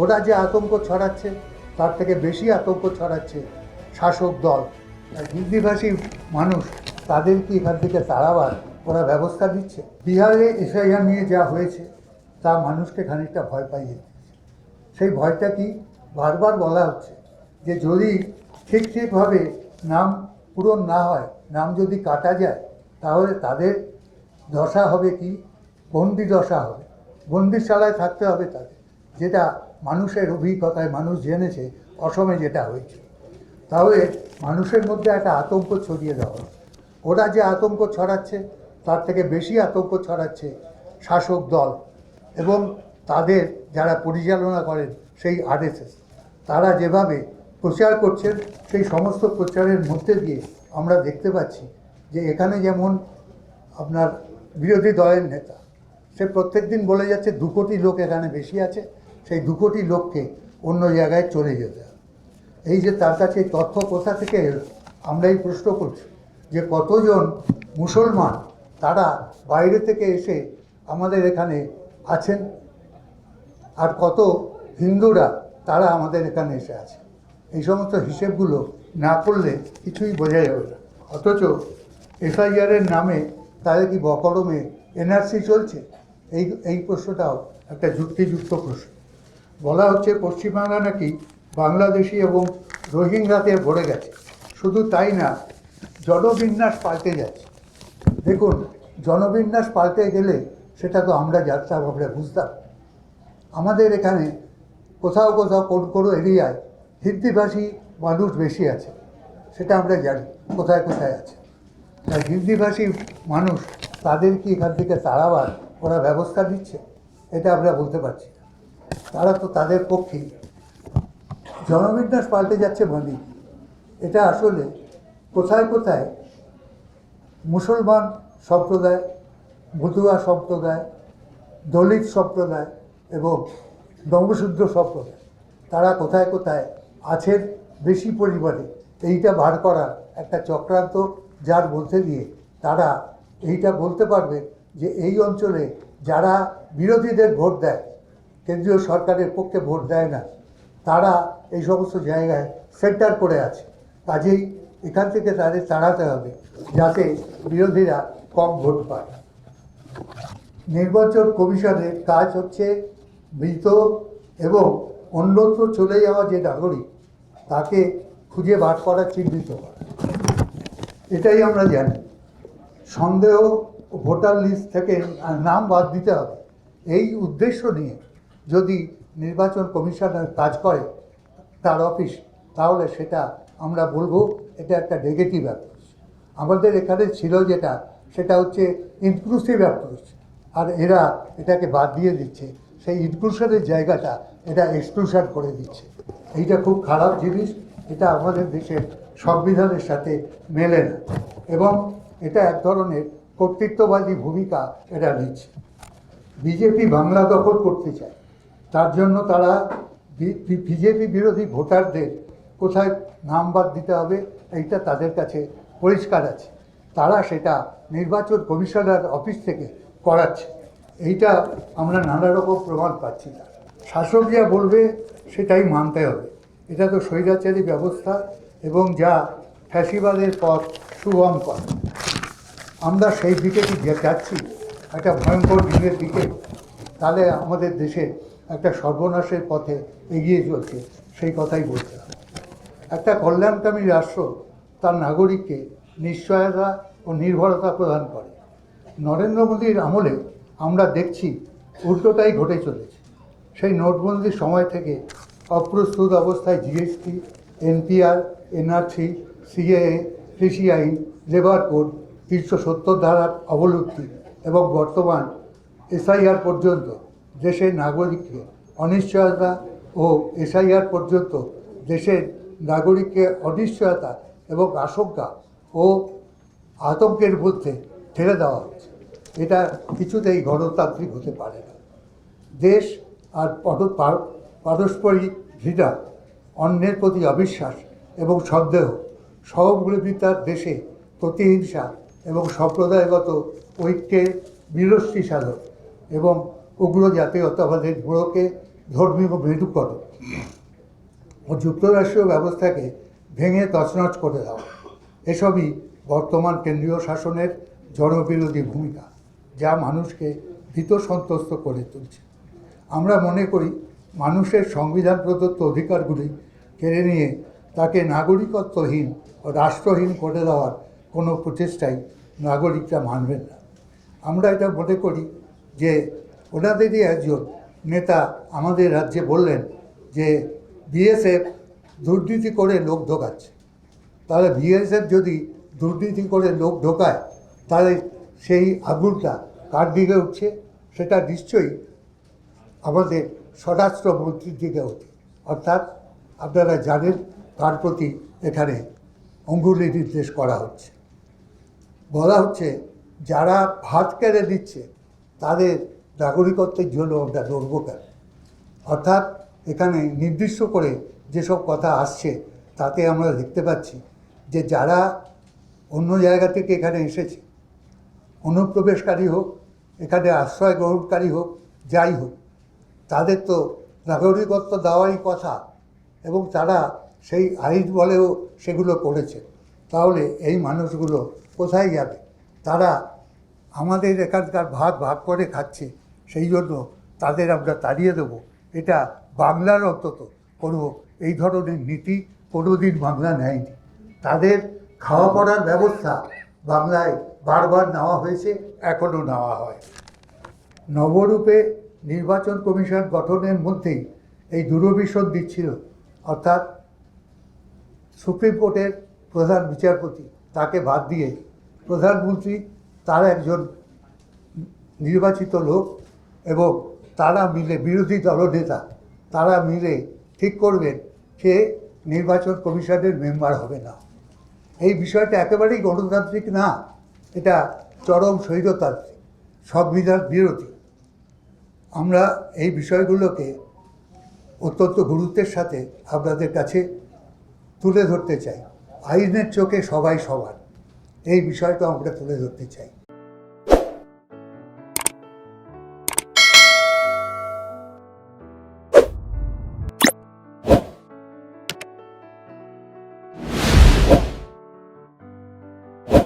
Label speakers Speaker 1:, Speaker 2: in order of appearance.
Speaker 1: ওরা যে আতঙ্ক ছড়াচ্ছে, তার থেকে বেশি আতঙ্ক ছড়াচ্ছে শাসক দল। হিন্দিভাষী মানুষ, তাদের কি এখান থেকে তাড়াবার ওরা ব্যবস্থা দিচ্ছে বিহারে এসআইআর নিয়ে যা হয়েছে, তা মানুষকে খানিকটা ভয় পাইয়ে সেই ভয়টা কি বারবার বলা হচ্ছে যে যদি ঠিক ঠিকভাবে নাম পূরণ না হয়, নাম যদি কাটা যায়, তাহলে তাদের দশা হবে কি? বন্দি দশা হবে। বন্দিশালায় থাকতে হবে তাদের, যেটা মানুষের অভিজ্ঞতায় মানুষ জেনেছে অসমে যেটা হয়েছে। তাহলে মানুষের মধ্যে একটা আতঙ্ক ছড়িয়ে দেওয়া। ওরা যে আতঙ্ক ছড়াচ্ছে, তার থেকে বেশি আতঙ্ক ছড়াচ্ছে শাসক দল এবং তাদের যারা পরিচালনা করেন সেই আরএসএস। তারা যেভাবে প্রচার করছেন, সেই সমস্ত প্রচারের মধ্যে দিয়ে আমরা দেখতে পাচ্ছি যে এখানে যেমন আপনার বিরোধী দলের নেতা, সে প্রত্যেক দিন বলে যাচ্ছে, দু কোটি লোক এখানে বেশি আছে সেই দু কোটি লোককে অন্য জায়গায় চলে যেতে হবে। এই যে তার কাছে তথ্য কোথা থেকে এলো আমরা এই প্রশ্ন করছি যে কতজন মুসলমান তারা বাইরে থেকে এসে আমাদের এখানে আছেন আর কত হিন্দুরা তারা আমাদের এখানে এসে আছে। এই সমস্ত হিসেবগুলো না করলে কিছুই বোঝা যাবে না। অথচ এফআইআরের নামে তাদের কি বকরমে এনআরসি চলছে? এই এই প্রশ্নটাও একটা যুক্তিযুক্ত প্রশ্ন। বলা হচ্ছে পশ্চিমবাংলা নাকি বাংলাদেশি এবং রোহিঙ্গাতে ভরে গেছে। শুধু তাই না, জনবিন্যাস পাল্টে যাচ্ছে। দেখুন, জনবিন্যাস পাল্টে গেলে সেটা তো আমরা যাত্রা ভাবলে বুঝতাম। আমাদের এখানে কোথাও কোথাও কোন কোনো এরিয়ায় হিন্দিভাষী মানুষ বেশি আছে, সেটা আমরা জানি, কোথায় কোথায় আছে। তাই হিন্দিভাষী মানুষ তাদের কি এখান থেকে তাড়াবার ওরা ব্যবস্থা দিচ্ছে এটা আমরা বলতে পারছি তারা তো তাদের পক্ষেই জনবিন্যাস পাল্টে যাচ্ছে মানে এটা আসলে কোথায় কোথায় মুসলমান সম্প্রদায় মধুয়া সম্প্রদায়, দলিত সম্প্রদায় এবং নবশূদ্র সম্প্রদায়, তারা কোথায় কোথায় আছেন বেশি পরিমাণে, এইটা বার করার একটা চক্রান্ত যার মধ্যে দিয়ে তারা এইটা বলতে পারবে যে এই অঞ্চলে যারা বিরোধীদের ভোট দেয় কেন্দ্রীয় সরকারের পক্ষে ভোট দেয় না। তারা এই সমস্ত জায়গায় সেন্টার করে আছে। কাজেই এখান থেকে তাদের তাড়াতে হবে যাতে বিরোধীরা কম ভোট পায়। নির্বাচন কমিশনের কাজ হচ্ছে মৃত এবং অন্যত্র চলে যাওয়া যে নাগরিক, তাকে খুঁজে বার করা চিহ্নিত করা। এটাই আমরা জানি। সন্দেহ ভোটার লিস্ট থেকে নাম বাদ দিতে হবে। এই উদ্দেশ্য নিয়ে যদি নির্বাচন কমিশনার কাজ করে, তার অফিস, তাহলে সেটা আমরা বলব, এটা একটা নেগেটিভ অ্যাপ্রোচ আমাদের এখানে ছিল যেটা, সেটা হচ্ছে ইনক্লুসিভ অ্যাপ্রোচ আর এরা এটাকে বাদ দিয়ে দিচ্ছে। সেই ইনক্লুশনের জায়গাটা এটা এক্সক্লুশন করে দিচ্ছে। এইটা খুব খারাপ জিনিস, এটা আমাদের দেশের সংবিধানের সাথে মেলে না। এবং এটা এক ধরনের কর্তৃত্ববাদী ভূমিকা এটা নিচ্ছে। বিজেপি বাংলা দখল করতে চায়। তার জন্য তারা বিজেপি বিরোধী ভোটারদের কোথায় নাম বাদ দিতে হবে, এইটা তাদের কাছে পরিষ্কার আছে। তারা সেটা নির্বাচন কমিশনার অফিস থেকে করাচ্ছে। এইটা আমরা নানা রকম প্রমাণ পাচ্ছি না। শাসক যা বলবে সেটাই মানতে হবে। এটা তো স্বৈরাচারী ব্যবস্থা এবং যা ফ্যাসিবাদের পথ সুগম করে আমরা সেই দিকে যাচ্ছি? একটা ভয়ঙ্কর দিনের দিকে। তাহলে আমাদের দেশে একটা সর্বনাশের পথে এগিয়ে চলছে, সেই কথাই বলতে হবে। একটা কল্যাণকামী রাষ্ট্র তার নাগরিককে নিশ্চয়তা ও নির্ভরতা প্রদান করে। নরেন্দ্র মোদীর আমলে আমরা দেখছি উল্টোটাই ঘটে চলেছে। সেই নোটবন্দির সময় থেকে অপ্রস্তুত অবস্থায় জিএসটি, এনপিআর, এনআরসি, সিএএ, কৃষি আইন, লেবার কোড, তিনশো সত্তর ধারার অবলুপ্তি এবং বর্তমান এসআইআর পর্যন্ত দেশের নাগরিককে, অনিশ্চয়তা ও এসআইআর পর্যন্ত দেশের নাগরিককে অনিশ্চয়তা এবং আশঙ্কা ও আতঙ্কের মধ্যে ঠেলে দেওয়া হচ্ছে। এটা কিছুতেই গণতান্ত্রিক হতে পারে না। দেশ আর পর- পারস্পরিক ঘৃণা, অন্যের প্রতি অবিশ্বাস এবং সন্দেহ সহমূলবিতার দেশে প্রতিহিংসা এবং সম্প্রদায়গত ঐক্যের বিরষ্টি সাধন এবং উগ্র জাতীয়তাবাদের বুড়োকে ধর্মীয় মেরুকরণ ও যুক্তরাষ্ট্রীয় ব্যবস্থাকে ভেঙে তছনছ করে দেওয়া। এসবই বর্তমান কেন্দ্রীয় শাসনের জনবিরোধী ভূমিকা, যা মানুষকে ভীত সন্ত্রস্ত করে তুলছে। আমরা মনে করি, মানুষের সংবিধান প্রদত্ত অধিকারগুলি কেড়ে নিয়ে তাকে নাগরিকত্বহীন ও রাষ্ট্রহীন করে দেওয়ার কোনো প্রচেষ্টাই নাগরিকরা মানবেন না। আমরা এটা মনে করি যে ওনাদেরই একজন নেতা আমাদের রাজ্যে বললেন যে বিএসএফ দুর্নীতি করে লোক ঢোকাচ্ছে। তাহলে বিএসএফ যদি দুর্নীতি করে লোক ঢোকায়, তাহলে সেই আগুনটা কার দিকে উঠছে? সেটা নিশ্চয়ই আমাদের স্বরাষ্ট্রমন্ত্রীর দিকে উঠে। অর্থাৎ আপনারা জানেন তার প্রতি এখানে অঙ্গুলি নির্দেশ করা হচ্ছে। বলা হচ্ছে যারা ভাত কেড়ে দিচ্ছে তাদের নাগরিকত্বের জন্য লড়বো কেন? অর্থাৎ এখানে নির্দিষ্ট করে যেসব কথা আসছে, তাতে আমরা দেখতে পাচ্ছি যে যারা অন্য জায়গা থেকে এখানে এসেছে, অনুপ্রবেশকারী হোক, এখানে আশ্রয় গ্রহণকারী হোক, যাই হোক, তাদের তো নাগরিকত্ব দেওয়ারই কথা এবং তারা সেই আইন বলেও সেগুলো করেছে। তাহলে এই মানুষগুলো কোথায় যাবে? তারা আমাদের এখানকার ভাগ ভাগ করে খাচ্ছে। সেই জন্য তাদের আমরা তাড়িয়ে দেবো। এটা বাংলার অন্তত কোনো এই ধরনের নীতি কোনোদিন বাংলা নেয়নি। তাদের খাওয়া পড়ার ব্যবস্থা বাংলায় বারবার নেওয়া হয়েছে এখনও নেওয়া হয়। নবরূপে নির্বাচন কমিশন গঠনের মধ্যেই এই দূরভিসন দিচ্ছিল, অর্থাৎ সুপ্রিম কোর্টের প্রধান বিচারপতি তাকে বাদ দিয়ে প্রধানমন্ত্রী তার একজন নির্বাচিত লোক এবং তারা মিলে বিরোধী দলনেতা, তারা মিলে ঠিক করবেন সে নির্বাচন কমিশনের মেম্বার হবে না। এই বিষয়টা একেবারেই গণতান্ত্রিক না, এটা চরম স্বৈরতান্ত্রিক, সংবিধান বিরোধী। আমরা এই বিষয়গুলোকে অত্যন্ত গুরুত্বের সাথে আপনাদের কাছে তুলে ধরতে চাই। আইনের চোখে সবাই সমান, এই বিষয়টা আমরা তুলে ধরতে চাই।